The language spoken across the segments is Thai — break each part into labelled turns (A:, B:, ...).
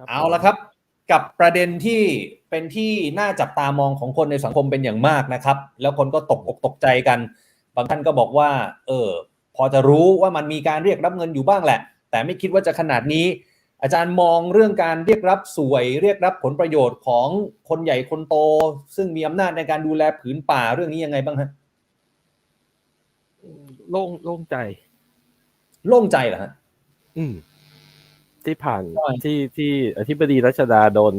A: ครับ
B: เอาละครับ กับประเด็นที่เป็นที่น่าจับตามองของคนในสังคมเป็นอย่างมากนะครับ แล้วคนก็ตกอกตกใจกัน บางท่านก็บอกว่า เออ พอจะรู้ว่ามันมีการเรียกรับเงินอยู่บ้างแหละ แต่ไม่คิดว่าจะขนาดนี้ อาจารย์มองเรื่องการเรียกรับสวย เรียกรับผลประโยชน์ของคนใหญ่คนโต ซึ่งมีอำนาจในการดูแลผืนป่าเรื่องนี้ยังไงบ้างฮะ
A: โล่งโล่งใจ
B: โล่งใจเหรอฮะ
A: อืม ที่ผ่าน
B: ใช่
A: ที่ที่อธิบดีรัชดาโดน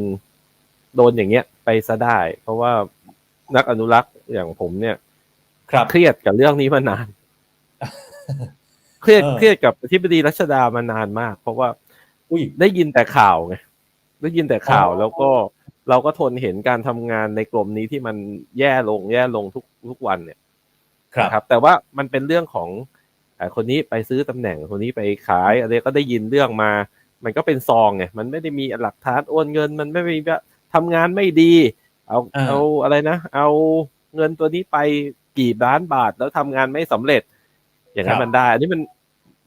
A: โดนอย่างเงี้ย ไปซะได้ เพราะว่านักอนุรักษ์อย่างผมเนี่ย
B: ครับ
A: เครียดกับเรื่องนี้มานาน เครียด
B: เออ
A: เครียดกับอธิบดีรัชดามานานมาก เพราะว่า
B: อุ้ย
A: ได้ยินแต่ข่าวไงได้ยินแต่ข่าว
B: อ๋อ
A: แล้วก็เราก็ทนเห็นการทำงานในกลุ่มนี้ที่มันแย่ลงแย่ลงทุกทุกวันเนี่ย
B: ครับ
A: นะครับแต่ว่ามันเป็นเรื่องของเอ่อคนนี้ไปซื้อตำแหน่งคนนี้ไปขายอะไรก็ได้ยินเรื่องมา มันก็เป็นซองไงมันไม่ได้มีหลักฐานโอนเงิน มันไม่มีว่าทำงานไม่ดี เอา
B: อ่า
A: เอาอะไรนะ เอาเงินตัวนี้ไปกี่ล้านบาทแล้วทำงานไม่สำเร็จ อย่างนั้นมันได้ อันนี้มัน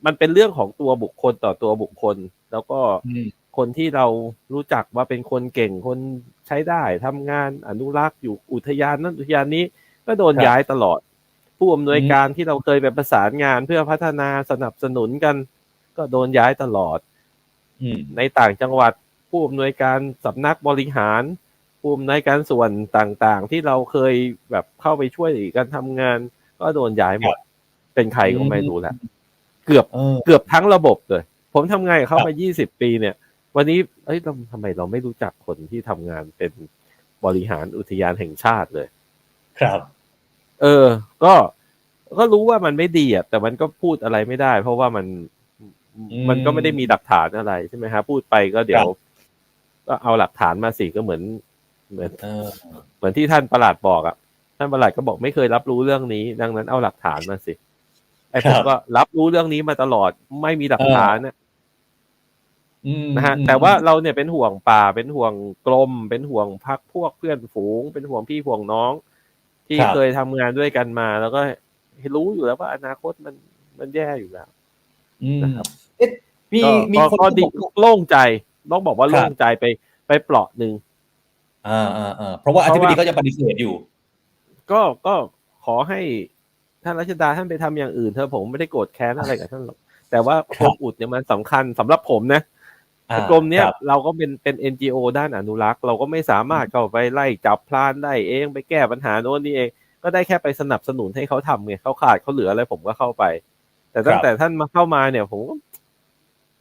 A: มันเป็นเรื่องของตัวบุคคลต่อตัวบุคคล แล้วก็
B: อืม
A: คนที่เรารู้จักว่าเป็นคนเก่งคนใช้ได้ทำงานอนุรักษ์อยู่อุทยานนั้นอุทยานนี้ก็โดน
B: ครับ
A: ย้ายตลอด ผู้อำนวยการที่เราเคยไปประสานงานเพื่อพัฒนาสนับสนุนกัน ก็โดนย้ายตลอด
B: อืม
A: ในต่างจังหวัดผู้อำนวยการสำนักบริหารผู้อำนวยการส่วนต่างๆ ที่เราเคยแบบเข้าไปช่วยกันทำงาน ก็โดนย้ายหมด เป็นใครก็ไม่รู้แหละเกือบ
B: เออ
A: เกือบทั้งระบบเลย ผมทำงานกับเขา
B: ครับ
A: มา 20 ปีเนี่ย วันนี้เอ้ยเราทำไมเราไม่รู้จักคนที่ทำงานเป็นบริหารอุทยานแห่งชาติเลย
B: ครับ
A: เออ ก็ก็รู้ว่ามันไม่ดีอะแต่มันก็พูดอะไรไม่ได้ เพราะว่ามัน
B: อื ม
A: มันก็ไม่ได้มีหลักฐานอะไรใช่ไหมฮะพูดไปก็เดี๋ยว ก็เอาหลักฐานมาสิก็เหมือน เหมือน
B: เออ
A: เหมือนที่ท่านประหลัดบอกอะท่านประหลัดก็บอกไม่เคยรับรู้เรื่องนี้ ดังนั้นเอาหลักฐานมาสิไอ้ผม
B: ครับ
A: ก็รับรู้เรื่องนี้มาตลอดไม่มีหลักฐานนะ
B: อืม
A: นะฮะแต่ว่าเราเนี่ยเป็นห่วงป่าเป็นห่วงกลม เป็นห่วงพักพวกเพื่อนฝูง เป็นห่วงพี่ห่วงน้อง ที่
B: ครับ
A: เคยทำงานด้วยกันมา แล้วก็รู้อยู่แล้วว่าอนาคตมันมันแย่อยู่แล้ว
B: อืม
A: นะครับ
B: เอ๊ะมี
A: ก็
B: มี
A: ก็
B: คน
A: ก็
B: ที่
A: ดี
B: บอก
A: โล่งใจต้องบอกว่า
B: ครับ
A: โล่งใจไปไปเปลาะหนึ่ง
B: อ่าอ่าอ่าเพราะว่าอธิบดีก็จะปฏิเสธอยู่
A: ก็ก็ขอให้ท่านรัชดาท่านไปทำอย่างอื่นเถอะผมไม่ได้โกรธแค้นอะไรกับท่านหรอกแต่ว่า
B: ค
A: ก
B: รั
A: ร
B: บ
A: มอุดเนี่ยมันสำคัญสำหรับผมนะ
B: อ่าก
A: รมเนี้ย
B: ครับ
A: เราก็เป็นเป็น NGO ด้านอนุรักษ์ เราก็ไม่สามารถเข้าไปไล่จับพลานได้เองไปแก้ปัญหาโน้นนี่เอง ก็ได้แค่ไปสนับสนุนให้เขาทำไงเขาขาดเขาเหลืออะไรผมก็เข้าไป แต่ตั้
B: ค
A: ง
B: รับ
A: แต่ท่านมาเข้ามาเนี่ย ผมก็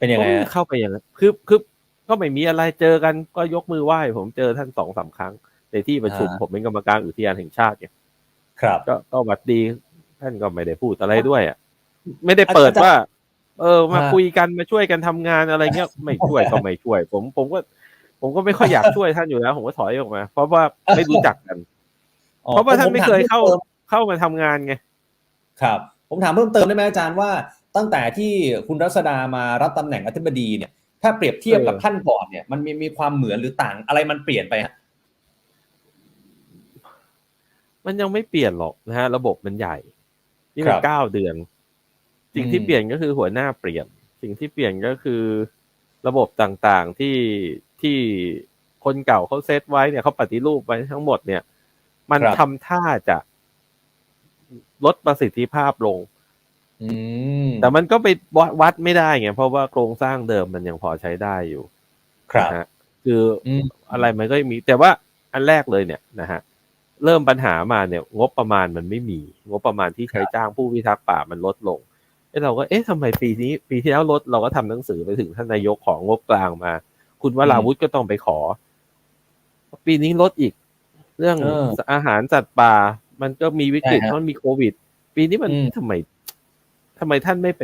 B: เป็นยังไง
A: ก็ม่
B: ฮะ
A: เข้าไปอย่างนั้นคือคือก็ไม่มีอะไรเจอกันก็ยกมือไหว้ผมเจอท่านสองสามครั้ง ในที่ประชุม
B: อ่า
A: ผมเป็นกรรมการอุทยานแห่งชาติไง
B: ครับ
A: ก็ก็หวัดดี ท่านก็ไม่ได้พูดอะไรด้วยอะ ไม่ได้เปิด
B: อาจารย์
A: ว่า เออ มา
B: ฮะ
A: คุยกันมาช่วยกันทำงานอะไรเงี้ยไม่ช่วยก็ไม่ช่วย ผมผมก็ ผมก็ไม่ค่อยอยากช่วยท่านอยู่แล้ว ผมก็ถอยออกมา เพราะว่าไม่รู้จักกัน
B: อ๋อ
A: เพราะว่าท่านไม่เคย
B: ผถ
A: เข้า
B: พิ่มติม
A: เข้ามาทำงานไง
B: ครับ ผมถามเพิ่มเติมได้ไหมอาจารย์ว่า ตั้งแต่ที่คุณรัศดามารับตำแหน่งอธิบดีเนี่ย ถ้าเปรียบเทียบกับ
A: เออ
B: ท่านก่อนเนี่ย มันมีมีความเหมือนหรือต่างอะไรมันเปลี่ยนไปฮะ
A: มันยังไม่เปลี่ยนหรอกนะฮะระบบมันใหญ่นี่มั
B: คนรับ
A: เก้าเดือน สิ่งที่
B: อืม
A: เปลี่ยนก็คือหัวหน้าเปลี่ยน สิ่งที่เปลี่ยนก็คือระบบต่างๆที่ที่คนเก่าเขาเซตไว้เนี่ยเขาปฏิรูปไว้ทั้งหมดเนี่ย มัน
B: ครับ
A: ทำท่าจะลดประสิทธิภาพลง
B: อืม
A: แต่มันก็ไปวัดวัดไม่ได้ไงเพราะว่าโครงสร้างเดิมมันยังพอใช้ได้อยู่
B: ครับ
A: นะฮะคืออ
B: อืม
A: อะไรมันก็มีแต่ว่าอันแรกเลยเนี่ยนะฮะเริ่มปัญหามาเนี่ย งบประมาณมันไม่มี งบประมาณที่ใช้จ้างผู้พิทักษ์ป่ามันลดลงเอ้เราก็เอ๊ะทำไมปีนี้ ปีที่แล้วลดเราก็ทำหนังสือไปถึงท่านนายกของงบกลางมา คุณวราวุฒิก็ต้องไปขอ ปีนี้ลดอีก เรื่อง
B: เออ
A: อาหารสัตว์ป่า มันก็มีวิกฤต
B: ใช่ฮะ
A: เพราะมันมีโควิด ปีนี้มัน
B: อืม
A: ทำไม ทำไมท่านไม่ไป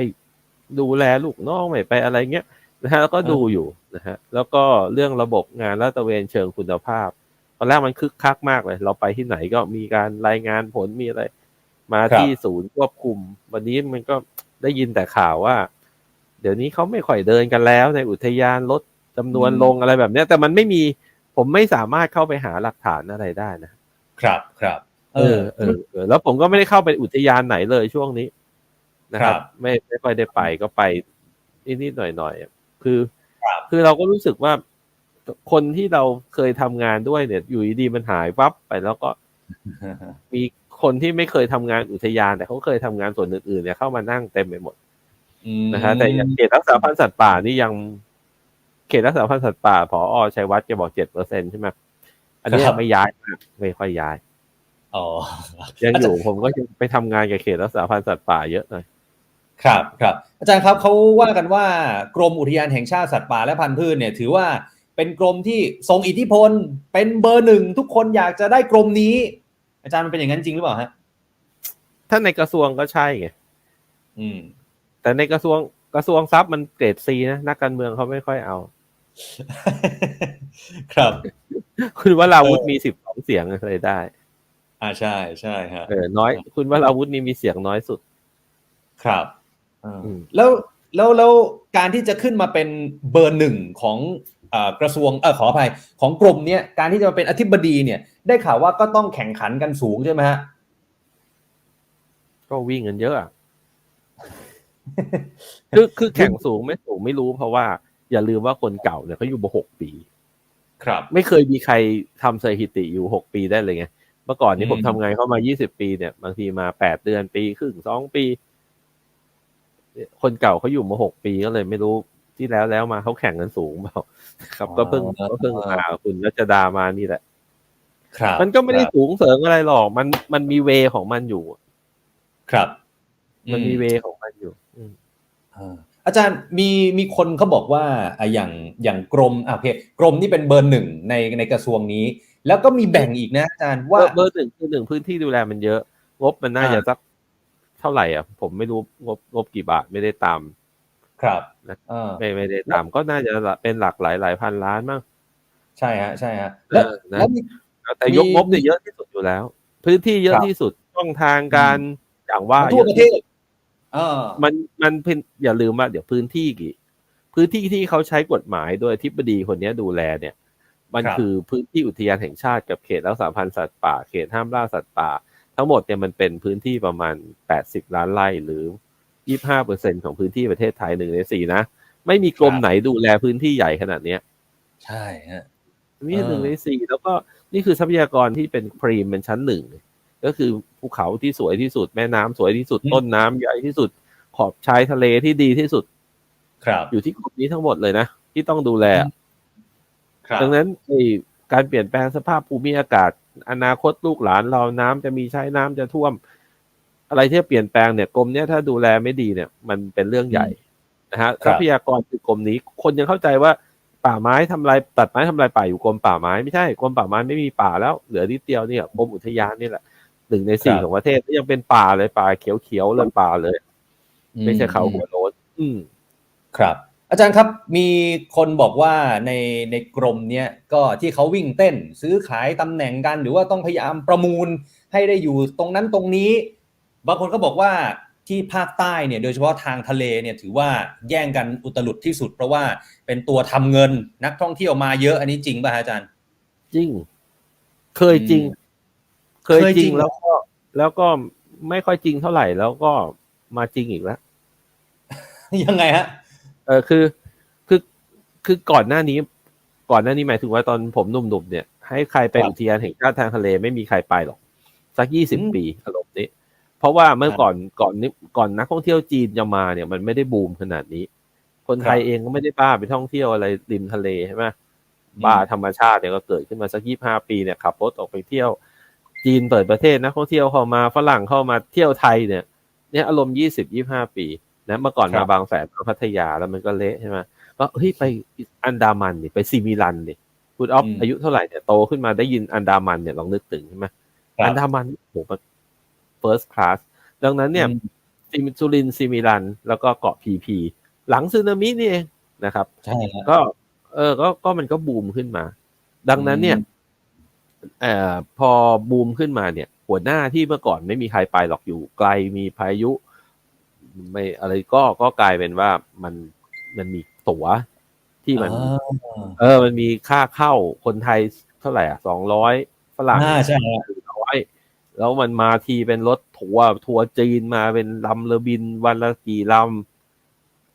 A: ดูแลลูกน้องไม่ไปอะไรเงี้ยนะฮะแล้วก็ดูอยู่นะฮะแล้วก็เรื่องระบบงานลาดตระเวนเชิงคุณภาพตอนแรกมันคึกคักมากเลย เราไปที่ไหนก็มีการรายงานผลมีอะไร มา
B: ครับ
A: ที่ศูนย์ควบคุม วันนี้มันก็ได้ยินแต่ข่าวว่า เดี๋ยวนี้เขาไม่ค่อยเดินกันแล้ว ในอุทยานลดจำนวนลงอะไรแบบเนี้ย แต่มันไม่มีผมไม่สามารถเข้าไปหาหลักฐานอะไรได้นะ
B: ครับครับ
A: เออเออเออแล้วผมก็ไม่ได้เข้าไปอุทยานไหนเลยช่วงนี้ นะครั
B: ครับบ
A: ไม่ไม่ค่อยได้ไปก็ไปนิดๆหน่อยๆอะคือ
B: ครับ
A: คือเราก็รู้สึกว่าคนที่เราเคยทำงานด้วยเนี่ย อยู่ดีๆมันหายวับไปแล้วก็มีคนที่ไม่เคยทำงานอุทยาน แต่เขาเคยทำงานส่วนอื่นๆเนี่ยเข้ามานั่งเต็มไปหมดนะฮะแต่อย่างเขตรักษาพันธุ์สัตว์ป่านี่ยังเขตรักษาพันธุ์สัตว์ป่าผอชัยวัฒน์แกบอกเจ็ดเปอร์เซ็นใช่ไหมอันนี้
B: ครับ
A: ไม่ย้ายมากไม่ค่อยย้าย
B: อ๋อ
A: ยังอยู่ผมก็ยังไปทำงานกับเขตรักษาพันธุ์สัตว์ป่าเยอะหน่อย
B: ครับครับอาจารย์ครับเขาว่ากันว่ากรมอุทยานแห่งชาติสัตว์ป่าและพันธุ์พืชเนี่ยถือว่าเป็นกรมที่ทรงอิทธิพล เป็นเบอร์หนึ่งทุกคนอยากจะได้กรมนี้ อาจารย์มันเป็นอย่างนั้นจริงหรือเปล่าฮะ
A: ถ้าในกระทรวงก็ใช่ไง
B: อืม
A: แต่ในกระทรวงกระทรวงทรัพย์มันเกรดซีนะนักการเมืองเขาไม่ค่อยเอา
B: ครับ
A: คุณวราวุธ
B: เออ
A: มีสิบสองเสียงเลยได้
B: อ่าใช่ใช่ฮะ
A: เออน้อย คุณวราวุธนี่มีเสียงน้อยสุด
B: ครับอ่า
A: อืม
B: แล้วแล้วแล้วการที่จะขึ้นมาเป็นเบอร์หนึ่งของเอ่อกระทรวงเออขออภัยของกรมเนี้ยการที่จะมาเป็นอธิบดีเนี่ย ได้ข่าวว่าก็ต้องแข่งขันกันสูงใช่ไหมฮะ
A: ก็วิ่งกันเยอะอะคือคือแข่งสูงไม่สูงไม่รู้เพราะว่าอย่าลืมว่าคนเก่าเนี่ยเขาอยู่มาหกปี
B: ครับ
A: ไม่เคยมีใครทำสถิติอยู่หกปีได้เลยไงเมื่อก่อนนี้
B: อืม
A: ผมทำงานเข้ามายี่สิบปีเนี่ย บางทีมาแปดเดือนปีครึ่งสองปี คนเก่าเขาอยู่มาหกปีก็เลยไม่รู้ที่แล้วแล้วมาเขาแข่งกันสูงเปล่าครับ ก็เพิ่งก็เพิ่งมาคุณรัชดามานี่แหละ
B: ครับ
A: มันก็ไม่ได้
B: ครับ
A: สูงเสริงอะไรหรอก มันมันมีเวของมันอยู่
B: ครับ
A: มันมี
B: อื
A: เวของมันอยู่ อืม
B: อ่าอาจารย์มีมีคนเขาบอกว่าอะอย่างอย่างกรมอะโอเคกรมนี่เป็นเบอร์หนึ่งในในกระทรวงนี้ แล้วก็มีแบ่งอีกนะอาจารย์ว่า
A: เบอร์เบอร์หนึ่งคือหนึ่งพื้นที่ดูแลมันเยอะ งบมันน่าจะ
B: อ่า
A: สัก เท่าไหร่อะ ผมไม่รู้งบงบกี่บาทไม่ได้ตาม
B: ครับ
A: นะ
B: อ่า
A: ไม่ไม่ได้ตามก็น่าจะเป็นหลักหลายหลายพันล้านมั้ง
B: ใช่ฮะ ใช่ฮะแล้ว
A: เออนะ
B: แล้วมี
A: แต่
B: มี
A: ยกงบเนี่ยเยอะที่สุดอยู่แล้ว พื้นที่เยอะ
B: ครับ
A: ที่สุดช่องทางการอย่างว่า
B: ทั่วประเทศอ่า
A: มันมันเป็นอย่าลืมว่าเดี๋ยวพื้นที่กี่ พื้นที่ที่เขาใช้กฎหมายโดยอธิบดีคนเนี้ยดูแลเนี่ย มันคือพื้นที่อุทยานแห่งชาติกับเขตรักษาพันธุ์สัตว์ป่า เขตห้ามล่าสัตว์ป่า ทั้งหมดเนี่ยมันเป็นพื้นที่ประมาณแปดสิบล้านไร่หรือยี่ห้าเปอร์เซ็นของพื้นที่ประเทศไทยหนึ่งในสี่นะ ไม่มีกรมไหนดูแลพื้นที่ใหญ่ขนาดเนี้ย
B: ใช่ฮะ
A: มี
B: เออ
A: หนึ่งในสี่แล้วก็นี่คือทรัพยากรที่เป็นพรีมเป็นชั้นหนึ่งก็คือภูเขาที่สวยที่สุดแม่น้ำสวยที่สุดต้นน้ำใหญ่ที่สุด ขอบชายทะเลที่ดีที่สุด
B: ครับ
A: อยู่ที่กลุ่มนี้ทั้งหมดเลยนะที่ต้องดูแล
B: ครับ
A: ดังนั้นไอ้การเปลี่ยนแปลงสภาพภูมิอากาศ อนาคตลูกหลานเราน้ำจะมีใช้น้ำจะท่วม อะไรที่เปลี่ยนแปลงเนี่ยกรมเนี้ยถ้าดูแลไม่ดีเนี่ย มันเป็นเรื่องใหญ่นะฮะ
B: ครั
A: ท
B: บ
A: รัพยากรคือกรมนี้ คนยังเข้าใจว่าป่าไม้ทำลายตัดไม้ทำลายป่าอยู่กรมป่าไม้ไม่ใช่กรมป่าไม้ไม่มีป่าแล้วเหลือนิดเดียวเนี่ยกรมอุทยานนี่แหละหนึ่งในสี่ของประเทศที่ยังเป็นป่าเลยป่าเขียวๆเลยป่าเลย ไม่ใช่เขาหัวโล้นอืม
B: ครับ อาจารย์ครับมีคนบอกว่าในในกรมเนี้ยก็ที่เขาวิ่งเต้นซื้อขายตำแหน่งกัน หรือว่าต้องพยายามประมูลให้ได้อยู่ตรงนั้นตรงนี้ บางคนก็บอกว่าที่ภาคใต้เนี่ยโดยเฉพาะทางทะเลเนี่ยถือว่าแย่งกันอุตลุดที่สุด เพราะว่าเป็นตัวทำเงินนักท่องเที่ยวมาเยอะอันนี้จริงป่ะฮะอาจารย์
A: จริง เคยจริง
B: อืม
A: เคย
B: เคย
A: จ
B: จริ
A: ริง
B: ง
A: แล้วก็แล้วก็ไม่ค่อยจริงเท่าไหร่แล้วก็มาจริงอีกแล้ว
B: ยังไงฮะ
A: เออคือคือคือก่อนหน้านี้ ก่อนหน้านี้หมายถึงว่าตอนผมหนุ่มๆเนี่ย ให้ใครไป
B: ครับ
A: อุทยานแห่งชาติทางทะเลไม่มีใครไปหรอก สักยี่สิบ
B: อืม
A: ปีอารมณ์นี้ เพราะว่าเมื่อ
B: ครับ
A: ก่อนก่อนนี้ก่อนนักท่องเที่ยวจีนจะมาเนี่ย มันไม่ได้บูมขนาดนี้ คนไทย
B: ครับ
A: เองก็ไม่ได้บ้าไปท่องเที่ยวอะไรริมทะเลใช่ไหมบ้าธรรมชาติเนี่ยก็เกิดขึ้นมาสักยี่ห้าปีเนี่ยขับรถออกไปเที่ยว จีนเปิดประเทศนักท่องเที่ยวเข้ามาฝรั่งเข้ามาเที่ยวไทยเนี่ยเนี่ยอารมณ์ยี่สิบยี่ห้าปี นะเมื่อก่อน
B: ครั
A: มา
B: บ
A: บางแสนมาพัทยาแล้วมันก็เละใช่ไหมก็เฮ้ยไปอันดามันนี่ไปซีมิลันนี่คุณออฟ
B: อืม
A: อายุเท่าไหร่เนี่ยโตขึ้นมาได้ยินอันดามันเนี่ยลองนึกถึงใช่ไหม
B: ครับ
A: อันดามันโหมัน first class ดังนั้นเนี่ย
B: อืม
A: ซิมิซูรินซิมิลัน แล้วก็เกาะพีพี หลังสึนามินี่เองนะครับ
B: ใช่ฮะ
A: ก็ เออก็ก็มันก็บูมขึ้นมา ดังนั้นเนี่ย
B: อืม
A: เอ่อพอบูมขึ้นมาเนี่ย หัวหน้าที่เมื่อก่อนไม่มีใครไปหรอกอยู่ไกลมีพายุ ไม่อะไรก็ก็กลายเป็นว่ามันมันมีตั๋วที่มัน
B: อ่า
A: เออ มันมีค่าเข้าคนไทยเท่าไหร่อะสองร้อยฝรั่ง
B: อ่าใช่ฮะ
A: สี่ร้อยแล้วมันมาทีเป็นรถทัวร์ทัวร์จีนมาเป็นลำเรือบินวันละกี่ล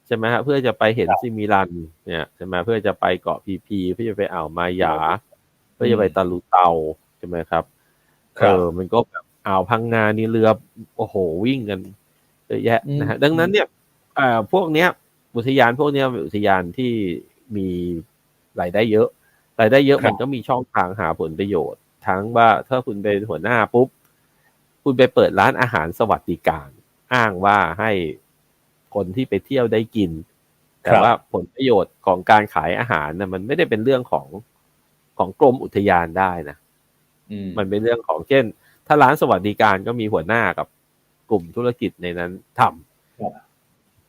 A: ใช่ไหมฮะเพื่อจะไปเห็นซิมิลัน เนี่ยใช่ไหมเพื่อจะไปเกาะพีพีเพื่อจะไปอ่าวมาหยา เพื่อจะไปตะลุเตาใช่ไหมครับ
B: ครั
A: เอบอมันก็แบบอ่าวพังงานี่เรือโอ้โหวิ่งกัน เยอะแยะนะฮะ
B: อืม
A: ดังนั้นเนี่ยเอ่อพวกเนี้ยอุทยานพวกเนี้ยเป็นอุทยานที่มีรายได้เยอะรายได้เยอะ
B: ครับ
A: มันก็มีช่องทางหาผลประโยชน์ ทั้งว่าถ้าคุณเป็นหัวหน้าปุ๊บ คุณไปเปิดร้านอาหารสวัสดิการ อ้างว่าให้คนที่ไปเที่ยวได้กิน แต่ว่าผลประโยชน์ของการขายอาหารนะมันไม่ได้เป็นเรื่องของของกรมอุทยานได้นะ
B: อืม
A: มันเป็นเรื่องของเช่น ถ้าร้านสวัสดิการก็มีหัวหน้ากับ กลุ่มธุรกิจในนั้นทำ
B: ครับ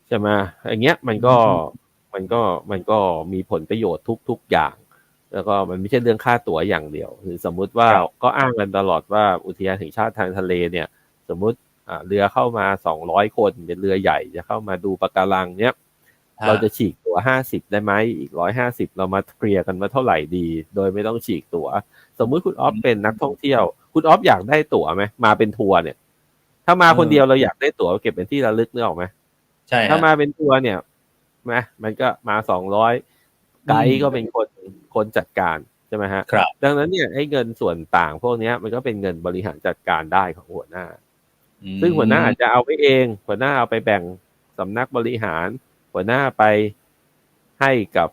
A: ใช่ไหมอย่างเงี้ยมันก็
B: อืม
A: มันก็มันก็มีผลประโยชน์ทุกๆอย่าง แล้วก็มันไม่ใช่เรื่องค่าตั๋วอย่างเดียวหรือสมมุติว่าก็อ้างกันตลอดว่าอุทยานแห่งชาติทางทะเลเนี่ย สมมุติอ่าเรือเข้ามาสองร้อยคนเป็นเรือใหญ่จะเข้ามาดูปะการังเนี้ยเราจะฉีกตั๋วห้าสิบได้ไหมอีกร้อยห้าสิบเรามาเคลียร์กันว่าเท่าไหร่ดี โดยไม่ต้องฉีกตั๋ว สมมุติคุณออฟเป็นนักท่องเที่ยว คุณออฟอยากได้ตั๋วไหมมาเป็นทัวร์เนี่ย ถ้ามาคนเดียวเราอยากได้ตั๋วเก็บเป็นที่ระลึกนึกออกไหม
B: ใช่ฮะ
A: ถ้ามาเป็นทัวร์เนี่ยนะมันก็มาสองร้อยไกด์ก็เป็นคนคนจัดการใช่ไหมฮะ
B: ครับ
A: ดังนั้นเนี่ยไอ้เงินส่วนต่างพวกเนี้ยมันก็เป็นเงินบริหารจัดการได้ของหัวหน้า
B: อืม
A: ซึ่งหัวหน้าอาจจะเอาไปเอง หัวหน้าเอาไปแบ่งสำนักบริหาร หัวหน้าไปให้กับ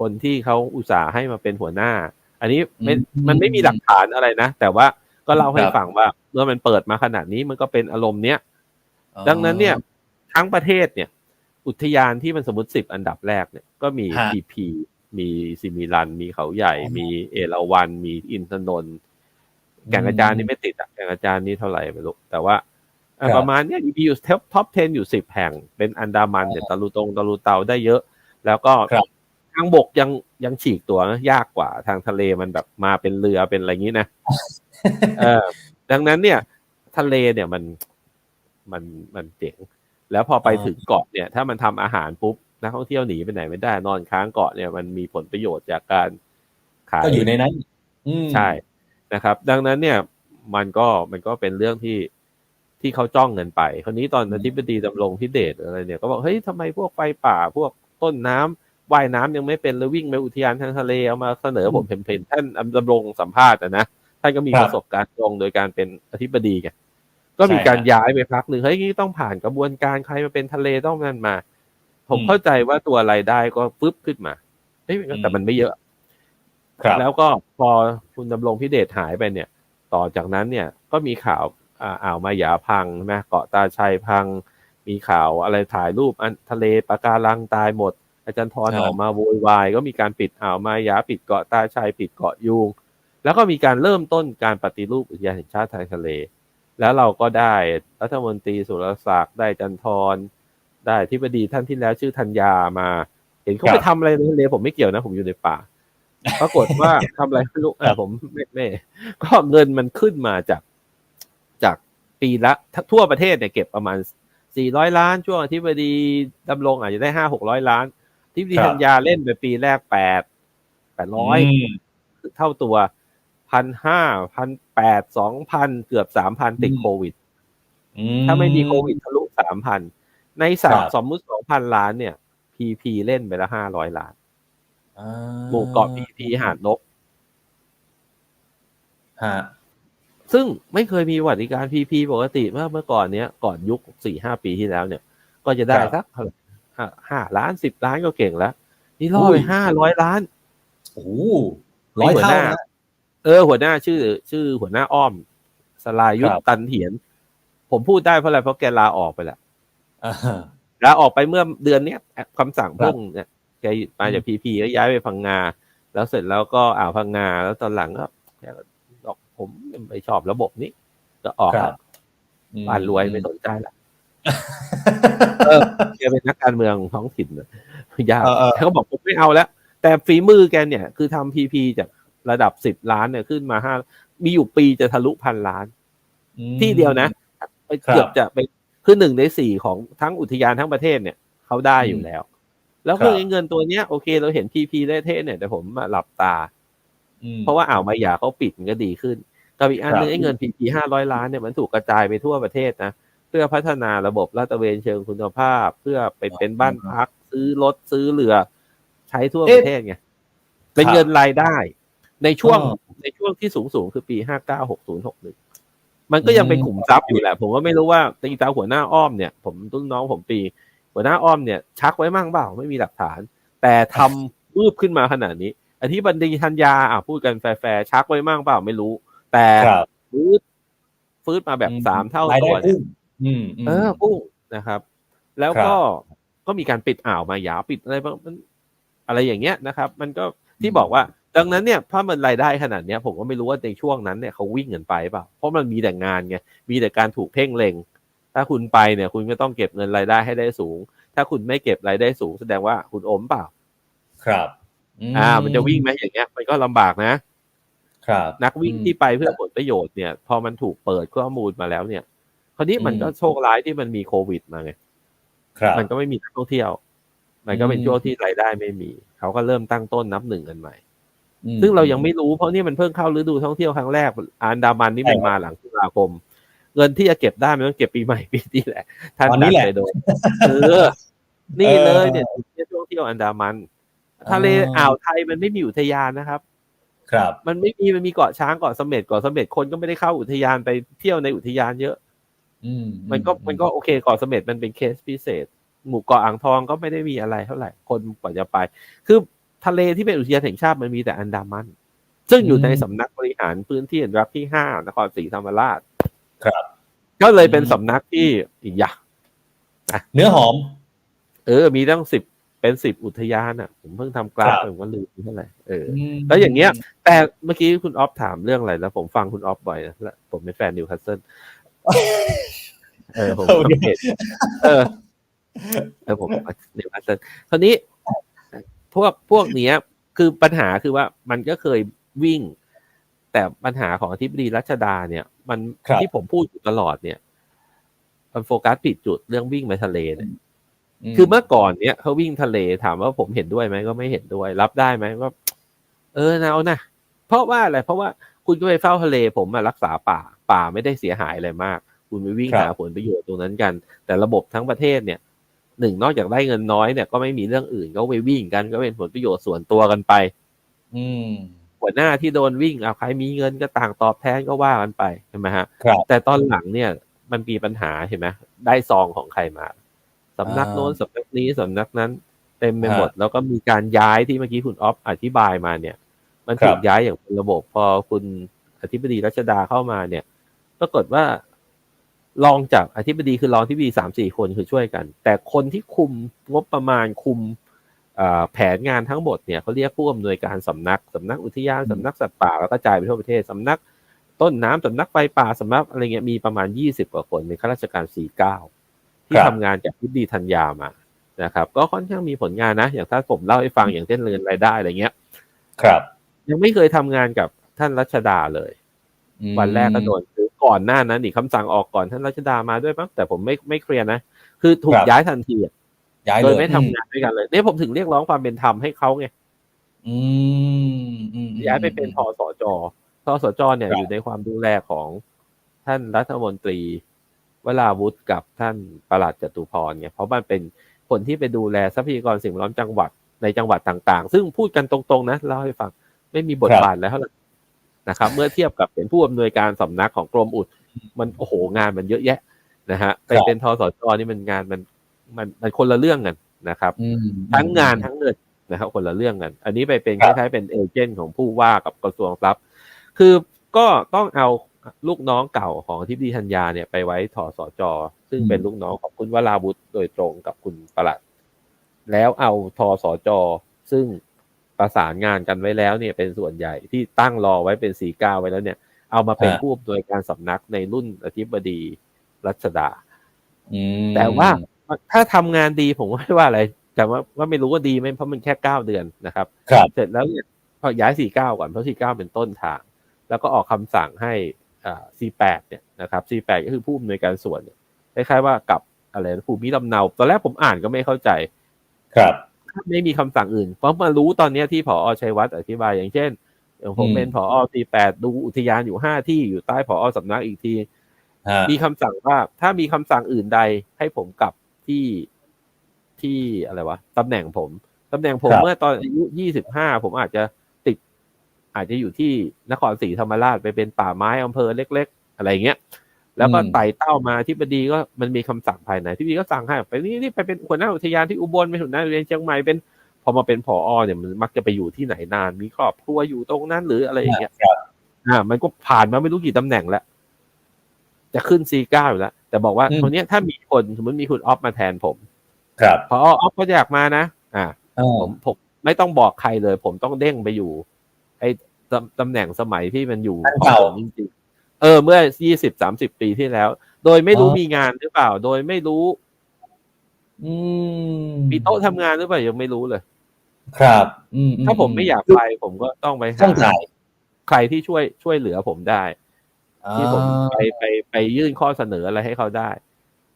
A: คนที่เขาอุตส่าห์ให้มาเป็นหัวหน้า อันนี้ไม่
B: อืม
A: มันไม่มีหลักฐานอะไรนะ แต่ว่า ก็เล่าให้
B: ครับ
A: ฟังว่าเมื่อมันเปิดมาขนาดนี้มันก็เป็นอารมณ์เนี้ย
B: อ๋อ
A: ดังนั้นเนี่ยทั้งประเทศเนี่ย อุทยานที่มันสมมติสิบอันดับแรกเนี่ยก็มี
B: ฮะ
A: พีพีมีซิมิลัน มีเขาใหญ่
B: อ๋อ
A: มีเอราวันมีอินทนนท์แก่งกระจานนี่ไม่ติดอะแก่งกระจานนี่เท่าไหร่ไม่รู้แต่ว่าเอ่อ
B: ครับ
A: ประมาณเนี้ยมีอยู่ท็อปท็อป 10 อยู่สิบแห่ง เป็นอันดามันเนี่ยตะลุตรงตะลุเตาได้เยอะ แล้วก็
B: ครับ
A: ทางบกยังยังฉีกตัวนะยากกว่าทางทะเลมันแบบมาเป็นเรือเป็นอะไรอย่างนี้นะ เออดังนั้นเนี่ย ทะเลเนี่ยมันมันมันเจ๋งแล้วพอไป
B: อ่า
A: ถึงเกาะเนี่ย ถ้ามันทำอาหารปุ๊บนักท่องเที่ยวหนีไปไหนไม่ได้นอนค้างเกาะเนี่ยมันมีผลประโยชน์จากการขาย
B: ก็อยู่ในนั้นอืม
A: ใช่นะครับ ดังนั้นเนี่ยมันก็มันก็เป็นเรื่องที่ที่เขาจ้องเงินไป คราวนี้ตอน
B: อืม
A: อธิบดีดำรงพิเดชอะไรเนี่ยก็บอกเฮ้ยทำไมพวกไฟป่าพวกต้นน้ำว่ายน้ำยังไม่เป็นเลยวิ่งไปอุทยานทางทะเลเอามาเสนอผมเห็นๆท่านดำรงสัมภาษณ์อะนะ ท่านก็มี
B: ครับ
A: ประสบการณ์ตรงโดยการเป็นอธิบดีไงก็มี
B: ใช่
A: การ
B: ฮะ
A: ย้ายไปพักหนึ่งเฮ้ยนี่ต้องผ่านกระบวนการใครมาเป็นทะเลต้องนั่นมา ผม
B: อืม
A: เข้าใจว่าตัวรายได้ก็ฟึบขึ้นมาเฮ้ยแต่มันไม่เยอะ
B: ครับ
A: แล้วก็พอคุณดำรงพิเดชหายไปเนี่ย ต่อจากนั้นเนี่ยก็มีข่าวอ่าอ่าวมาหยาพังใช่ไหมเกาะตาชัยพัง มีข่าวอะไรถ่ายรูปอันทะเลปะการังตายหมด อาจารย์ทร
B: ครับ
A: ออกมาโวยวายก็มีการปิดอ่าวมาหยาปิดเกาะตาชัยปิดเกาะยูง แล้วก็มีการเริ่มต้นการปฏิรูปอุทยานแห่งชาติทางทะเล แล้วเราก็ได้รัฐมนตรีสุรศักดิ์ได้อาจันทรได้ที่ปดีท่านที่แล้วชื่อธัญญามา เห็นเขา
B: ครับ
A: ไปทำอะไรในทะเลผมไม่เกี่ยวนะ ผมอยู่ในป่าปรากฏว่าทำอะไรไม่รู้เออผมไม่ไม่ก็เงินมันขึ้นมาจากจากปีละทั่วประเทศเนี่ยเก็บประมาณสี่ร้อยล้าน ช่วงอธิบดีดำรงอาจจะได้ห้าหกร้อยล้านที่ปดี
B: ครับ
A: ธัญญาเล่นไปปีแรกแปดแปดร้อย
B: ม
A: เท่าตัว พันห้าพันแปดสองพันเกือบสามพันติด
B: อืม
A: โควิด
B: อื
A: ถ้าไม่มีโควิดทะลุสามพันในสาม
B: ครับ
A: สมมุติสองพันล้านเนี่ยพีพีเล่นไปละห้าร้อยล้าน
B: อ่า
A: หมู่เกาะพีพีหาดนก
B: ฮะ
A: ซึ่งไม่เคยมีประวัติการพีพีปกติเมื่อเมื่อก่อนเนี้ยก่อนยุคสี่ห้าปีที่แล้วเนี่ย ก็จะได้
B: ครับ
A: สักเท่าไหร่ห้าห้าล้านสิบล้านก็เก่งแล้ว นี่ล่อ
B: อุ้
A: ไป
B: ย
A: ห้าร้อยล้าน
B: โอ้โหร้อย
A: หัว
B: เท่า
A: หน้า
B: นะ
A: เออ หัวหน้าชื่อ ชื่อหัวหน้าอ้อม สลายุทธ
B: ครับ
A: ตันเถียน ผมพูดได้เพราะอะไรเพราะแกลาออกไปแล้ว
B: อ่า
A: ลาออกไปเมื่อเดือนเนี้ยคำสั่ง
B: ครับ
A: เพิ่งเนี่ยแกมาจากพีพีก็ย้ายไปพังงา แล้วเสร็จแล้วก็อ่าวพังงา แล้วตอนหลังก็แกก็บอกผมไม่ชอบระบบนี้ก็ออก
B: ครั
A: แล้ว
B: บอืม
A: บ้านรวยไม่สนใจละเออแกเป็นนักการเมืองท้องถิ่นน่ะยาก
B: เออเออ
A: เขาบอกผมไม่เอาแล้ว แต่ฝีมือแกเนี่ย คือทำพีพีจาก ระดับสิบล้านเนี่ยขึ้นมาห้ามีอยู่ปีจะทะลุพันล้าน
B: อืม
A: ที่เดียวนะไป
B: ครับ
A: เกือบจะไปคือหนึ่งในสี่ของทั้งอุทยานทั้งประเทศเนี่ยเขาได้อยู่แล้ว แล้ว
B: ครั
A: คื
B: บ
A: อเงินตัวเนี้ยโอเค เราเห็นพีพีเท่ๆเนี่ยแต่ผมมาหลับตา
B: อืม
A: เพราะว่าอ่าวมาหยาเขาปิดมันก็ดีขึ้นกับอีกอันหนึง
B: ครับ
A: ไอ้เงินพีพีห้าร้อยล้านเนี่ยมันถูกกระจายไปทั่วประเทศนะเพื่อพัฒนาระบบลาดตระเวนเชิงคุณภาพ เพื่อไปเป็นบ้านพัก ซื้อรถซื้อเรือ ใช้ทั่วป
B: เอ๊ะ
A: ระเทศไงเป็น
B: ครับ
A: เงินรายได้ ในช่วง
B: อ๋อ
A: ในช่วงที่สูงสูงๆคือปีห้าเก้าหกศูนย์หกหนึ่งมันก็ยังเป็นขุมทรัพย์อยู่แหละ ผมก็ไม่รู้ว่าตีตาหัวหน้าอ้อมเนี่ย ผมรุ่นน้องผมปี หัวหน้าอ้อมเนี่ย ชักไว้มั่งเปล่าไม่มีหลักฐาน แต่ทำมืบขึ้นมาขนาดนี้อธิบันดีธัญญาอะพูดกันแฟร์ๆชักไว้มั่งเปล่าไม่รู้ แต่
B: ครับ
A: ฟืดฟืดมาแบบสามเท่ารา
B: ย
A: ตั
B: ได้
A: วเนี่ย
B: พุ่งอืมม
A: เออพุ่งนะครับ แล้ว
B: ครับ
A: ก็ก็มีการปิดอ่าวมายาวปิดอะไรบ้างมันอะไรอย่างเงี้ยนะครับ มันก็ที่บอกว่า ดังนั้นเนี่ยถ้ามันรายได้ขนาดเนี้ยผมก็ไม่รู้ว่าในช่วงนั้นเนี่ยเขาวิ่งเงินไปเปล่าเพราะมันมีแต่งานไงมีแต่การถูกเพ่งเล็ง ถ้าคุณไปเนี่ยคุณก็ต้องเก็บเงินรายได้ให้ได้สูง ถ้าคุณไม่เก็บรายได้สูง แสดงว่าคุณอมเปล่า
B: ครับ
A: อ่า มันจะวิ่งไหมอย่างเงี้ยมันก็ลำบากนะ
B: ครับ
A: นักวิ่ง
B: อืม
A: ที่ไปเพื่อผลประโยชน์เนี่ย พอมันถูกเปิดข้อมูลมาแล้วเนี่ยคราวนี้มัน
B: อืม
A: ก็โชคร้ายที่มันมีโควิดมาไง
B: ครับ
A: มันก็ไม่มีนักท่องเที่ยว มันก็เป็น
B: อืม
A: ช่วงที่รายได้ไม่มี เขาก็เริ่มตั้งต้นนับหนึ่งกันใหม่
B: อืม
A: ซึ่งเรายังไม่รู้เพราะนี่มันเพิ่งเข้าฤดูท่องเที่ยวครั้งแรกอันดามันนี่มัน
B: ใช่ครับ
A: มาหลังตุลาคม เงินที่จะเก็บได้มันต้องเก็บปีใหม่ปีนี้แหละท่าน
B: ตอนนี้แหละ
A: ไปโดนเออนี่
B: เออ
A: เลยเนี่ยที่ท่องเที่ยวอันดามันทะเล
B: อ๋ออ่
A: อ่าวไทยมันไม่มีอุทยานนะครับ
B: ครับ
A: มันไม่มีมันมีเกาะช้างเกาะเสม็ดเกาะเสม็ดคนก็ไม่ได้เข้าอุทยานไปเที่ยวในอุทยานเยอะ
B: อืม
A: มันก็มันก็โอเคเกาะเสม็ดมันเป็นเคสพิเศษ หมู่เกาะอ่างทองก็ไม่ได้มีอะไรเท่าไหร่คนกว่าจะไป คือ ทะเลที่เป็นอุทยานแห่งชาติมันมีแต่อันดามัน ซึ่งอยู่ในสำนักบริหารพื้นที่อนุรักษ์ที่ห้านครศรีธรรมราช
B: ครับ
A: ก็เลยเป็นสำนักที่อีกอย่าง
B: เนื้อหอม
A: เออ มีตั้งสิบเป็นสิบอุทยานอะ ผมเพิ่งทำกราฟ
B: ครับ
A: ผมก็ลืมเท่าไหร่เออ
B: ม
A: แล้วอย่างเงี้ย แต่เมื่อกี้คุณออฟถามเรื่องอะไรแล้วผมฟังคุณออฟบ่อยนะแล้วผมเป็นแฟนนิวคาสเซิลเออผม
B: โอเค
A: สังเกตเออเออผมนิวคาสเซิลคราวนี้ พวกพวกเนี้ยคือปัญหาคือว่ามันก็เคยวิ่ง แต่ปัญหาของอธิบดีรัชดาเนี่ย มัน
B: ครับ
A: ที่ผมพูดอยู่ตลอดเนี่ยมันโฟกัสผิดจุดเรื่องวิ่งไปทะเลเนี่ยคือเมื่อก่อนเนี้ยเขาวิ่งทะเลถามว่าผมเห็นด้วยไหมก็ไม่เห็นด้วย รับได้ไหมว่าเออเอานะเพราะว่าอะไรเพราะว่าคุณก็ไปเฝ้าทะเลผมมารักษาป่า ป่าไม่ได้เสียหายอะไรมาก คุณไปวิ่ง
B: ครับ
A: หาผลประโยชน์ตรงนั้นกัน แต่ระบบทั้งประเทศเนี่ย หนึ่งนอกจากได้เงินน้อยเนี่ยก็ไม่มีเรื่องอื่นก็ไปวิ่งกันก็เป็นผลประโยชน์ส่วนตัวกันไป
B: อืม
A: หัวหน้าที่โดนวิ่งเอาใครมีเงินก็ต่างตอบแทนก็ว่ากันไปใช่ไหมฮะ
B: ครับ
A: แต่ตอนหลังเนี่ยมันมีปัญหาเห็นไหมได้ซองของใครมาสำนักโน้นสำนักนี้สำนักนั้นเต็มไปหมด แล้วก็มีการย้ายที่เมื่อกี้คุณออฟอธิบายมาเนี่ย มันถู
B: ครั
A: ก
B: บ
A: ย้ายอย่างเป็นระบบพอคุณอธิบดีรัชดาเข้ามาเนี่ย ปรากฏว่า รองจากอธิบดีคือรองที่ดีสามสี่คนคือช่วยกัน แต่คนที่คุมงบประมาณคุมเอ่อแผนงานทั้งหมดเนี่ยเขาเรียกผู้อำนวยการสำนักสำนักอุทยาน
B: อืม
A: สำนักสัตว์ป่าแล้วก็กระจายไปทั่วประเทศสำนักต้นน้ำสำนักไฟป่าสำนักอะไรเงี้ยมีประมาณยี่สิบกว่าคนเป็นข้าราชการสี่เก้าที่
B: ครับ
A: ทำงานจากทิบดีธัญญามานะครับ ก็ค่อนข้างมีผลงานนะ อย่างถ้าผมเล่าให้ฟังอย่างเช่นเรือนรายได้อะไรเงี้ย
B: ครับ
A: ยังไม่เคยทำงานกับท่านรัชดาเลย
B: อืม
A: วันแรกก็โดนคือ ก่อนหน้านั้นอีกคำสั่งออกก่อนท่านรัชดามาด้วยมั้งแต่ผมไม่ไม่เคลียร์นะ คือถู
B: ค
A: ก
B: รับ
A: ย้ายทันทีอะ
B: ย้าย
A: โด
B: เลยย
A: ไม่ทำงานด้วยกันเลยเนี่ยผมถึงเรียกร้องความเป็นธรรมให้เขาไง
B: อืมอืม
A: ย้ายไปเป็นทสจทสจเนี่ย
B: ครับ
A: อยู่ในความดูแลของท่านรัฐมนตรีวราวุฒิกับท่านประหลัดจตุพรเนี่ยเพราะมันเป็นคนที่ไปดูแลทรัพยากรสิ่งแวดล้อมจังหวัดในจังหวัดต่าง ๆ ซึ่งพูดกันตรงๆนะเล่าให้ฟังไม่มีบท
B: ครับ
A: บาทแล้วเท่าไหร่ นะครับเมื่อเทียบกับเป็นผู้อำนวยการสำนักของกรมอุดมันโอ้โหงานมันเยอะแยะนะฮะไป
B: ครับ
A: เป็นทสจนี่มันงานมันมันมันคนละเรื่องกันนะครับ
B: อืม
A: ทั้งงานทั้งเงินนะครับคนละเรื่องกัน อันนี้ไปเป็น
B: ค
A: ครับล้ายๆเป็นเอเจนต์ของผู้ว่ากับกระทรวงทรัพย์ คือก็ต้องเอาลูกน้องเก่าของทิพดีธัญญาเนี่ยไปไว้ทสจซึ่งเป็นลูกน้องของคุณวราวุฒิโดยตรงกับคุณประหลัด แล้วเอาทสจซึ่ง ประสานงานกันไว้แล้วเนี่ยเป็นส่วนใหญ่ที่ตั้งรอไว้เป็นสี่เก้าไว้แล้วเนี่ย เอามาเป็น
B: ฮะ
A: ผู้อำนวยการสำนักในรุ่นอธิบดีรัชดา
B: อืม
A: แต่ว่าถ้าทำงานดีผมก็ไม่ว่าอะไร แต่ว่าว่าไม่รู้ว่าดีไหมเพราะมันแค่เก้าเดือนนะครับ
B: ครับ
A: เสร็จแล้วเนี่ยพอย้ายสี่เก้าก่อนเพราะสี่เก้าเป็นต้นทาง แล้วก็ออกคำสั่งให้อ่าสี่แปดเนี่ยนะครับสี่แปดก็คือผู้อำนวยการส่วนเนี่ยคล้ายๆว่ากับอะไรนะภูมิลำเนา ตอนแรกผมอ่านก็ไม่เข้าใจ
B: ครับ
A: ไม่มีคำสั่งอื่น เพราะมารู้ตอนเนี้ยที่ผอชัยวัฒน์อธิบายอย่างเช่นอย่างผม
B: อืม
A: เป็นผอสี่แปดดูอุทยานอยู่ห้าที่อยู่ใต้ผอสำนักอีกที
B: ฮะ
A: มีคำสั่งว่าถ้ามีคำสั่งอื่นใดให้ผมกลับที่ที่อะไรวะตำแหน่งผมตำแหน่งผม
B: ครับ
A: เมื่อตอนอายุยี่สิบห้าผมอาจจะติด อาจจะอยู่ที่นครศรีธรรมราชไปเป็นป่าไม้อำเภอเล็ก ๆ อะไรเงี้ย แล้วก็
B: อืม
A: ไต่เต้ามาที่บดีก็มันมีคำสั่งภายในที่บดีก็สั่งให้ไปนี่นี่ไปเป็นหัวหน้าอุทยานที่อุบลไปหัวหน้าอุทยานเชียงใหม่เป็นพอมาเป็นผอเนี่ยมันมักจะไปอยู่ที่ไหนนาน มีครอบครัวอยู่ตรงนั้นหรืออะไรอย่างเงี้ย
B: ครับ
A: อ่า มันก็ผ่านมาไม่รู้กี่ตำแหน่งแล้วจะขึ้น C9 อยู่แล้วแต่บอกว่า
B: อืม
A: คนเนี้ยถ้ามีคนสมมติมีคุณออฟมาแทนผม
B: ครับ
A: พอออฟก็อยากมานะอ่า
B: อ่า
A: ผมผมไม่ต้องบอกใครเลย ผมต้องเด้งไปอยู่ ไอ้ตำตำแหน่งสมัยที่มันอยู่
B: อัน
A: ของ
B: เก่า
A: ผมจริงๆ เออ เมื่อยี่สิบสามสิบปีที่แล้ว โดยไม่รู้
B: อ๋อ
A: มีงานหรือเปล่า โดยไม่รู้
B: อืม
A: มีโต๊ะทำงานหรือเปล่ายังไม่รู้เลย
B: ครับ อืม
A: ถ้าผมไม่อยากไปผมก็ต้องไป
B: ต้
A: หา
B: องจ่าย
A: ใครที่ช่วยช่วยเหลือผมได้ ที่ผมไปไปไปยื่นข้อเสนออะไรให้เขาได้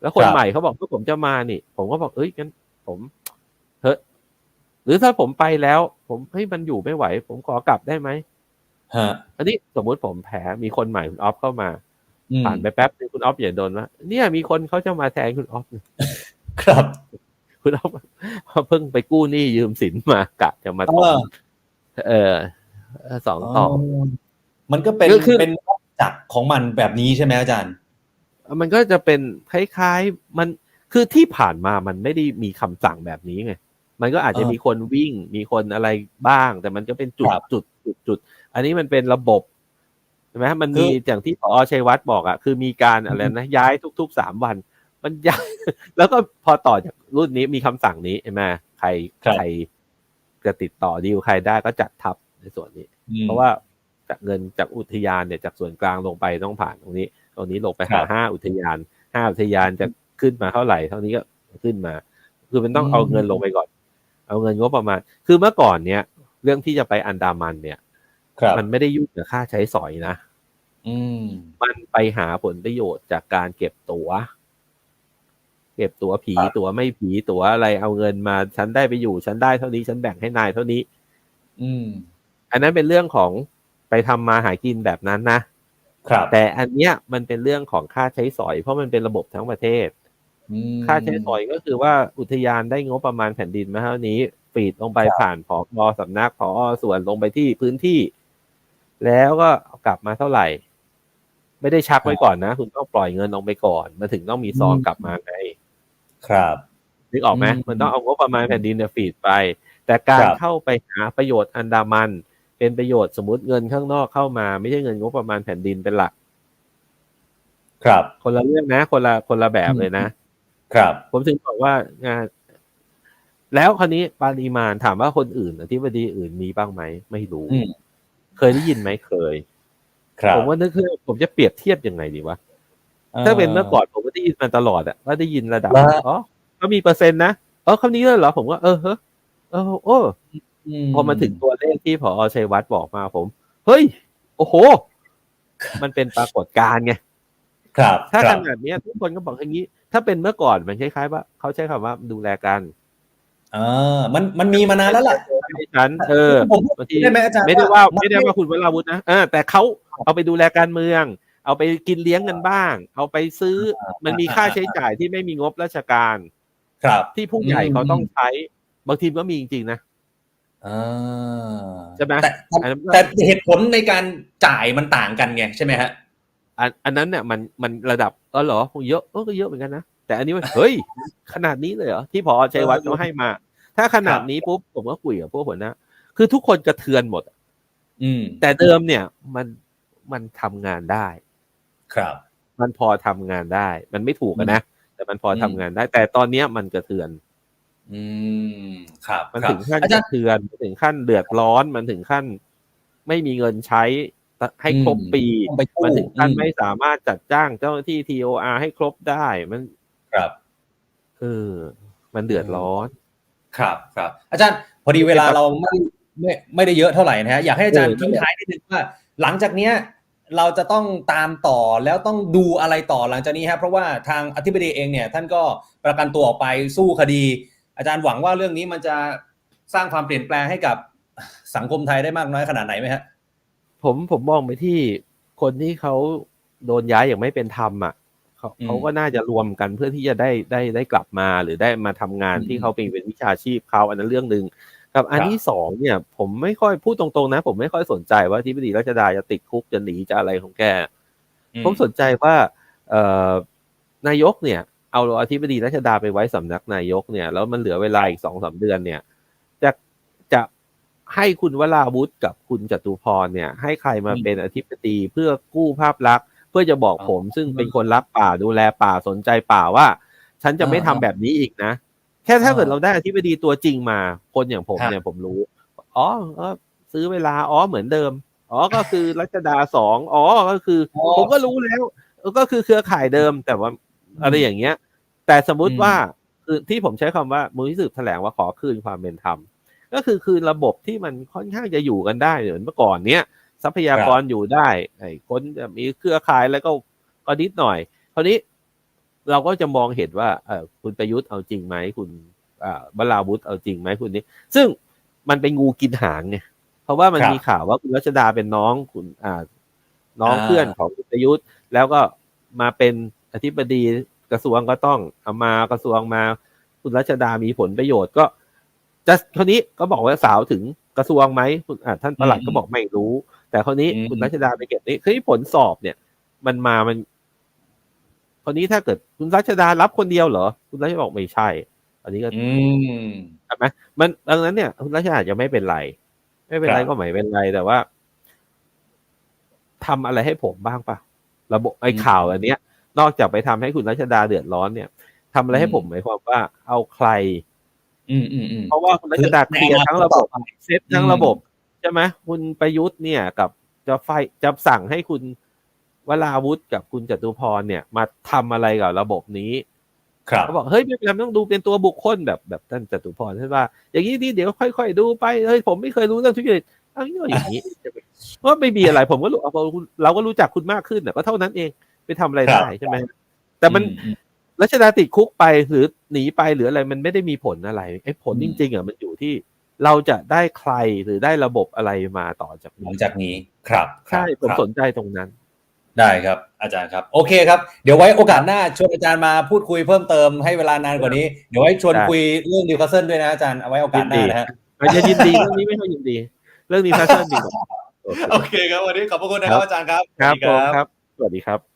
A: แล้วคน
B: ครับ
A: ใหม่เขาบอกว่าผมจะมานี่ ผมก็บอกเอ้ยงั้นผมเฮ้ยหรือถ้าผมไปแล้ว ผมเฮ้ยมันอยู่ไม่ไหว ผมขอกลับได้ไหม
B: ฮะ
A: อันนี้สมมุติผมแพ้มีคนใหม่คุณออฟเข้ามา
B: อืม
A: ผ่านไปแป๊บนึงคุณออฟอย่าโดนว่าเนี่ยมีคนเขาจะมาแทนคุณออฟ
B: ครับ
A: คุณออฟเพิ่งไปกู้หนี้ยืมสินมากะจะมาต่อ
B: เออ
A: เออเออสองต่อ
B: มันก็เป็น
A: คือคือ
B: เป็นวัฏจักรของมันแบบนี้ใช่ไหมอาจารย์
A: มันก็จะเป็นคล้ายๆมันคือที่ผ่านมามันไม่ได้มีคำสั่งแบบนี้ไง มันก็อาจจะ
B: อ่ามี
A: มีคนวิ่งมีคนอะไรบ้าง แต่มันก็เป็นจุด
B: ครับ
A: จุดจุดจุด อันนี้มันเป็นระบบใช่ไหมมันมี
B: คือ
A: อย่างที่พอชัยวัฒน์บอกอะคือมีการอะไรนะย้ายทุกๆสามวัน มันย้ายแล้วก็พอต่อจากรุ่นนี้มีคำสั่งนี้ใช่ไหมใคร
B: ครับ
A: ใครจะติดต่อดีลใครได้ก็จัดทับในส่วนนี้
B: อืม
A: เพราะว่าจากเงินจากอุทยานเนี่ยจากส่วนกลางลงไปต้องผ่านตรงนี้ ตรงนี้ลงไป
B: ครั
A: หา
B: บ
A: ห้าอุทยานห้าอุทยานจะขึ้นมาเท่าไหร่ เท่านี้ก็ขึ้นมา คือมันต้อง
B: อืม
A: เอาเงินลงไปก่อน เอาเงินงบประมาณ คือเมื่อก่อนเนี่ยเรื่องที่จะไปอันดามันเนี่ย
B: ครับ
A: มันไม่ได้ยุ่งกับค่าใช้สอยนะ
B: อืม
A: มันไปหาผลประโยชน์จากการเก็บตัว๋ว เก็บตั๋วผี
B: ครับ
A: ตั๋วไม่ผีตั๋วอะไรเอาเงินมา ฉันได้ไปอยู่ ฉันได้เท่านี้ฉันแบ่งให้นายเท่านี้
B: อืม
A: อันนั้นเป็นเรื่องของไปทำมาหากินแบบนั้นนะ
B: ครับ
A: แต่อันเนี้ยมันเป็นเรื่องของค่าใช้สอย เพราะมันเป็นระบบทั้งประเทศ
B: อืม
A: ค่าใช้สอยก็คือว่าอุทยานได้งบประมาณแผ่นดินมาเท่านี้ฟีดลงไป
B: ครับ
A: ผ่านผอสำนักผอส่วนลงไปที่พื้นที่ แล้วก็เอากลับมาเท่าไหร่ ไม่ได้ชักไว้ก่อนนะ คุณต้องปล่อยเงินลงไปก่อนมันถึงต้องมีซองกลับมาไง
B: ครับ
A: นึกออกไหม
B: อืม
A: มันต้องเอางบประมาณแผ่นดินเนี่ยฟีดไป แต่การ
B: ครับ
A: เข้าไปหาประโยชน์อันดามัน เป็นประโยชน์สมมติเงินข้างนอกเข้ามา ไม่ใช่เงินงบประมาณแผ่นดินเป็นหลัก
B: ครับ
A: คนละเรื่องนะ คนละคนละแบบเลยนะ
B: ครับ
A: ผมถึงบอกว่างานแล้วคราวนี้ปริมาณถามว่าคนอื่นอธิบดีอื่นมีบ้างไหมไม่รู้
B: อืม
A: เคยได้ยินไหมเคย
B: ครับ
A: ผมว่านึกคือผมจะเปรียบเทียบยังไงดีวะถ้าเป็นเมื่อก่อนผมก็ได้ยินมาตลอดอะว่าได้ยินระดับ
B: แล้ว
A: อ๋อก็มีเปอร์เซ็นต์นะอ๋อคำนี้เลยเหรอผมก็เออเฮ้อเออโอ้พอมาถึงตัวเลขที่พอชัยวัฒน์บอกมาผม เฮ้ย โอ้โห มันเป็นปรากฏการณ์ไง
B: ครับ
A: ถ้า
B: ค
A: ข
B: รับ
A: นาดเนี้ยทุกคนก็บอกอย่างนี้ ถ้าเป็นเมื่อก่อนมันคล้ายๆว่าเขาใช้คำว่าดูแลกัน
B: อ่ามันมันมีมานานแล้วล่ะ
A: ให้ฉันเออ
B: ผม
A: บางที
B: ได้ไหมอาจารย์
A: ไม่ได้ว่า
B: ว่า
A: ไม่ได้ว่าคุณวราวุธนะเออแต่เขาเอาไปดูแลการเมือง เอาไปกินเลี้ยงกันบ้าง เอาไปซื้อมันมีค่าใช้จ่ายที่ไม่มีงบราชการ
B: ครับ
A: ที่ผู้ใหญ่
B: อืม
A: เขาต้องใช้ บางทีก็มีจริงๆนะ
B: อ่า
A: ใช่ไหม
B: แต่
A: อันนั้นก็
B: แต่เหตุผลในการจ่ายมันต่างกันไงใช่ไหมฮะ
A: อันอันนั้นเนี่ยมันมันระดับเออเหรอเยอะเออก็เยอะเหมือนกันนะแต่อันนี้มันเฮ้ยขนาดนี้เลยเหรอที่พอชัยวัฒน์เขาให้มา ถ้าขนาดนี้ปุ๊บผมก็คุยกับพวกหัวหน้าคือทุกคนกระเทือนหมด
B: อืม
A: แต่เดิมเนี่ยมันมันทำงานได้
B: ครับ
A: มันพอทำงานได้ มันไม่ถูกอะนะแต่มันพอทำ
B: อืม
A: งานได้ แต่ตอนเนี้ยมันกระเทือน
B: อืมครับ
A: มัน
B: ครับ
A: ถึงขั้น
B: อากจาร
A: ระ
B: ย์
A: เทือนมันถึงขั้นเดือดร้อนมันถึงขั้น ไม่มีเงินใช้ ให้ครบ
B: อืม
A: ปี
B: ต้องไปกู้
A: มันถึงขั้น
B: อืม
A: ไม่สามารถจัดจ้างเจ้าหน้าที่ TOR ให้ครบได้มัน
B: ครับ
A: เออมันเดือดร้อน
B: ครับครับ อาจารย์พอดีเวลาเราไม่ไม่ไม่ได้เยอะเท่าไหร่นะฮะอยากให้อาจารย์
A: เออ
B: ทิ้งท้ายนิดนึงว่า หลังจากเนี้ยเราจะต้องตามต่อแล้วต้องดูอะไรต่อหลังจากนี้ครับเพราะว่าทางอธิบดีเองเนี่ย ท่านก็ประกันตัวออกไปสู้คดี อาจารย์หวังว่าเรื่องนี้มันจะสร้างความเปลี่ยนแปลงให้กับสังคมไทยได้มากน้อยขนาดไหนไหมฮะ
A: ผมผมมองไปที่คนที่เขาโดนย้ายอย่างไม่เป็นธรรมอะเขา
B: อืม
A: เขาก็น่าจะรวมกันเพื่อที่จะได้ได้ได้กลับมาหรือได้มาทำงาน
B: อืม
A: ที่เขาเป็นเป็นวิชาชีพเขาอันนั้นเรื่องหนึ่งกับอัน
B: ครับ
A: ที่สองเนี่ย ผมไม่ค่อยพูดตรงๆนะ ผมไม่ค่อยสนใจว่าที่ปดีรัชดาจะติดคุกจะหนีจะอะไรของแก ผมสนใจว่า เอ่อนายกเนี่ย เอาอธิบดีรัชดาไปไว้สำนักนายกเนี่ยแล้วมันเหลือเวลาอีกสองสามเดือนเนี่ยจะจะ ให้คุณวราวุธกับคุณจตุพรเนี่ย ให้ใครมา
B: อืม
A: เป็นอธิบดีเพื่อกู้ภาพลักษณ์ เพื่อจะบอก
B: อ๋อ
A: ผมซึ่งเป็นคนรักป่าดูแลป่าสนใจป่าว่า ฉันจะไม่ทำ
B: อ่า
A: แบบนี้อีกนะ แค่ถ้า
B: อ่า
A: เกิดเราได้อธิบดีตัวจริงมา คนอย่างผม
B: ครับ
A: เนี่ยผมรู้ อ๋อก็ซื้อเวลาอ๋อเหมือนเดิม อ๋อก็คือรัชดาสองอ๋อก็คือ
B: อ๋อ
A: ผมก็รู้แล้วเออก็คือเครือข่ายเดิมแต่ว่าอะไรอย่างเงี้ย แต่สมมุติ
B: อืม
A: ว่าคือที่ผมใช้คำว่ามูลที่สืบแถลงว่าขอคืนความเป็นธรรม ก็คือคืนระบบที่มันค่อนข้างจะอยู่กันได้เหมือนเมื่อก่อนเนี้ยทรัพยากรอยู่ได้ไอ้คนจะมีเครือข่ายแล้วก็ก็นิดหน่อยคราวนี้เราก็จะมองเห็นว่าเออคุณประยุทธ์เอาจริงไหมคุณอ่าบลาวุธเอาจริงไหมคุณนี้ซึ่งมันเป็นงูกินหางไงเพราะว่ามัน
B: ครับ
A: มีข่าวว่าคุณรัชดาเป็นน้องคุณอ่า น้อง
B: อ่า
A: เพื่อนของคุณประยุทธ์ แล้วก็มาเป็นอธิบดีกระทรวงก็ต้องเอามากระทรวงมา คุณรัชดามีผลประโยชน์ก็ จะคราวนี้ก็บอกว่าสาวถึงกระทรวงไหมคุณอ่าท่านประหลัดก็บอกไม่รู้ แต่คราวนี้
B: อืม
A: คุณรัชดาไปเก็บนี่คือผลสอบเนี่ย มันมามันคราวนี้ถ้าเกิดคุณรัชดารับคนเดียวเหรอ คุณรัชดาบอกไม่ใช่ อันนี้ก็
B: อืม
A: ใช่ไหมมันดังนั้นเนี่ย คุณรัชดาจะไม่เป็นไร ไม่เป็นไร
B: ครับ
A: ก็ไม่เป็นไรแต่ว่าทำอะไรให้ผมบ้างปะระบบไอ้
B: อืม
A: ข่าวอันเนี้ย นอกจากไปทำให้คุณรัชดาเดือดร้อนเนี่ยทำอะไรให้
B: อืม
A: ผมหมายความว่าเอาใคร
B: อืมอืมอืม
A: เพราะว่าคุณรัชดาเคลียร์ทั้งระบบเซตทั้ง
B: อืม
A: ระบบใช่ไหมคุณประยุทธ์เนี่ยกับจะไฟจะสั่งให้คุณวราวุธกับคุณจตุพรเนี่ย มาทำอะไรกับระบบนี้
B: ครับ
A: เขาบอกเฮ้ยไม่เป็นไรไม่ต้องดูเป็นตัวบุคคลแบบแบบท่านจตุพรใช่ป่ะอย่างนี้ดีเดี๋ยวค่อยๆดูไปเฮ้ยผมไม่เคยรู้เรื่องทุจริตเอันนี้ก็อย่างนี้เพราะไม่มีอะไรผมก็รู้เอาเราก็รู้จักคุณมากขึ้นน่ะก็เท่านั้นเองไปทำอะไรได้ใช่ไหมแต่มัน
B: อืม
A: รัชดาติดคุกไปหรือหนีไปหรืออะไรมันไม่ได้มีผลอะไรไอ้ผล
B: อื
A: จ
B: ม
A: ริงๆอะมันอยู่ที่เราจะได้ใครหรือได้ระบบอะไรมาต่อจาก
B: หลั
A: นี้
B: งจากนี้ครับ
A: ใช่ผม
B: ครับ
A: สนใจตรงนั้น
B: ได้ครับ อาจารย์ครับ โอเคครับ เดี๋ยวไว้โอกาสหน้าชวนอาจารย์มาพูดคุยเพิ่มเติมให้เวลานานกว่านี้ เดี๋ยวไว้ชวน
A: ได้
B: คุยเรื่องนิวคาสเซิลด้วยนะอาจารย์เอาไว้โอกาสหน้านะฮะ
A: มันจะยินดีเรื่องนี้ไม่ค่อยยินดี เรื่องนี้แฟชั่นดีกว่าโอเค
B: โอเคครับวันนี้ขอบพระคุณนะครับอาจารย์ครับ
A: ครับ
B: สวัสดี
A: ผมครับ สวัสดีครับ